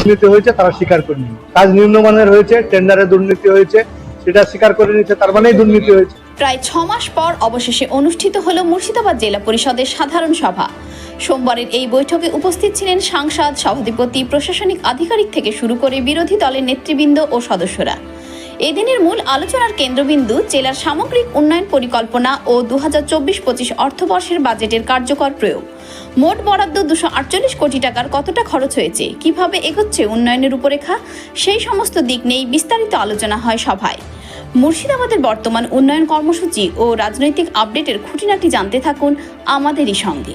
দুর্নীতি হয়েছে, তারা স্বীকার করে নিন কাজ নিম্নমানের হয়েছে টেন্ডারে দুর্নীতি হয়েছে, সেটা স্বীকার করে নিচ্ছে তার মানেই দুর্নীতি হয়েছে। প্রায় ছ মাস পর অবশেষে অনুষ্ঠিত হল মুর্শিদাবাদ জেলা পরিষদের সাধারণ সভা। সোমবারের এই বৈঠকে উপস্থিত ছিলেন সাংসদ, সভাধিপতি, প্রশাসনিক আধিকারিক থেকে শুরু করে বিরোধী দলের নেতৃবৃন্দ ও সদস্যরা। এদিনের মূল আলোচনার কেন্দ্রবিন্দু জেলার সামগ্রিক উন্নয়ন পরিকল্পনা ও দু হাজার চব্বিশ পঁচিশ অর্থবর্ষের বাজেটের কার্যকর প্রয়োগ। মোট বরাদ্দ দুশো আটচল্লিশ কোটি টাকার কতটা খরচ হয়েছে? কীভাবে এগোচ্ছে উন্নয়নের রূপরেখা? সেই সমস্ত দিক নিয়েই বিস্তারিত আলোচনা হয় সভায়। মুর্শিদাবাদের বর্তমান উন্নয়ন কর্মসূচি ও রাজনৈতিক আপডেটের খুঁটিনাটি জানতে থাকুন আমাদেরই সঙ্গে।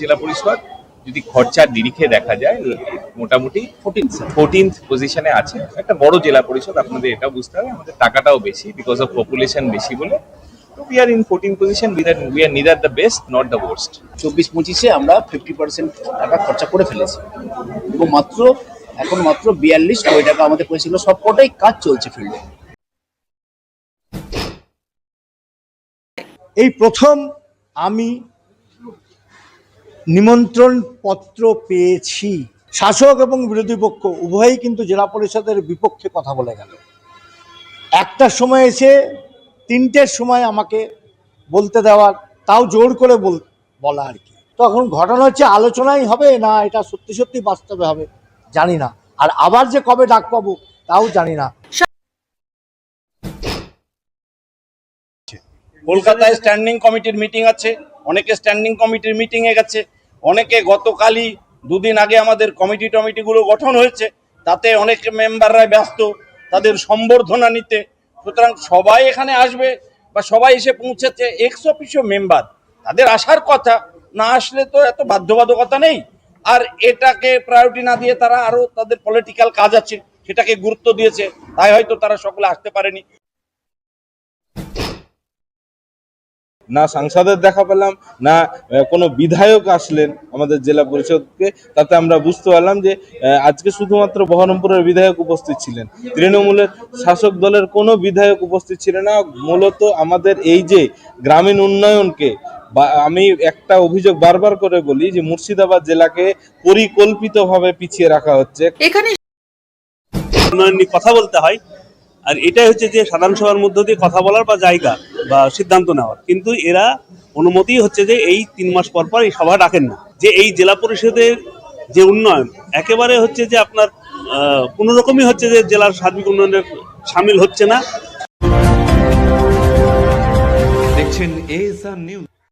জেলা পরিষদ যদি খরচার নিরিখে দেখা যায় মোটামুটি ফোরটিন ফোরটিন্থ পজিশনে আছে। একটা বড় জেলা পরিষদ আপনাদের এটা বুঝতে হবে আমাদের টাকাটাও বেশি বিকজ অফ পপুলেশন বেশি বলে। তো we are in fourteen position we are neither the best not the worst চব্বিশ পঁচিশে আমরা ফিফটি পার্সেন্ট টাকা খরচা করে ফেলেছি। এবং মাত্র এখন মাত্র বিয়াল্লিশ কোটি টাকা আমাদের পয়সাগুলো সব কটাই কাজ চলছে ফিল্ডে এই প্রথম আমি নিমন্ত্রণ পত্র পেয়েছি। শাসক এবং বিরোধী পক্ষ উভয়ই কিন্তু জেলা পরিষদের বিপক্ষে কথা বলে গেল। একটার সময় এসে, তিনটের সময় আমাকে বলতে দেওয়ার তাও জোর করে বল, বলা আর কি। তখন ঘটনা হচ্ছে, আলোচনাই হবে না, এটা সত্যি সত্যি বাস্তবে হবে, জানি না। আর আবার যে কবে ডাক পাবো, তাও জানি না। কলকাতায় স্ট্যান্ডিং কমিটির মিটিং আছে, অনেকে স্ট্যান্ডিং কমিটির মিটিং এ গেছে, অনেকে গতকালই দুদিন আগে আমাদের কমিটি টমিটিগুলো গঠন হয়েছে, তাতে অনেক মেম্বাররা ব্যস্ত, তাদের সম্বর্ধনা নিতে। সুতরাং সবাই এখানে আসবে বা সবাই এসে পৌঁছেছে এক্স অফিসিও মেম্বার তাদের আসার কথা, না আসলে তো এত বাধ্যবাধকতা নেই। আর এটাকে প্রায়োরিটি না দিয়ে তারা আরও তাদের পলিটিক্যাল কাজ আছে, সেটাকে গুরুত্ব দিয়েছে, তাই হয়তো তারা সকলে আসতে পারেনি। না সাংসদের দেখা পেলাম না কোনো বিধায়ক আসলেন আমাদের জেলা পরিষদকে তাতে আমরা বুঝতে পারলাম যে আজকে শুধুমাত্র বহরমপুরের বিধায়ক উপস্থিত ছিলেন। তৃণমূলের শাসক দলের কোনো বিধায়ক উপস্থিত ছিলেন না। মূলত আমাদের এই যে গ্রামীণ উন্নয়নকে বা আমি একটা অভিযোগ বারবার করে বলি যে মুর্শিদাবাদ জেলাকে পরিকল্পিতভাবে পিছিয়ে রাখা হচ্ছে। উন্নয়ন নিয়ে কথা বলতে হয় আর এটাই হচ্ছে যে সাধারণ সভার মধ্য দিয়ে কথা বলার বা জায়গা বা সিদ্ধান্ত নেওয়ার। কিন্তু এরা অনুমতি হচ্ছে যে এই তিন মাস পর পর এই সভা ডাকেন না। যে এই জেলা পরিষদের যে উন্নয়ন একেবারে হচ্ছে যে আপনার আহ, কোনো রকমই হচ্ছে যে জেলার সার্বিক উন্নয়নের সামিল হচ্ছে না। দেখছেন আর নিউজ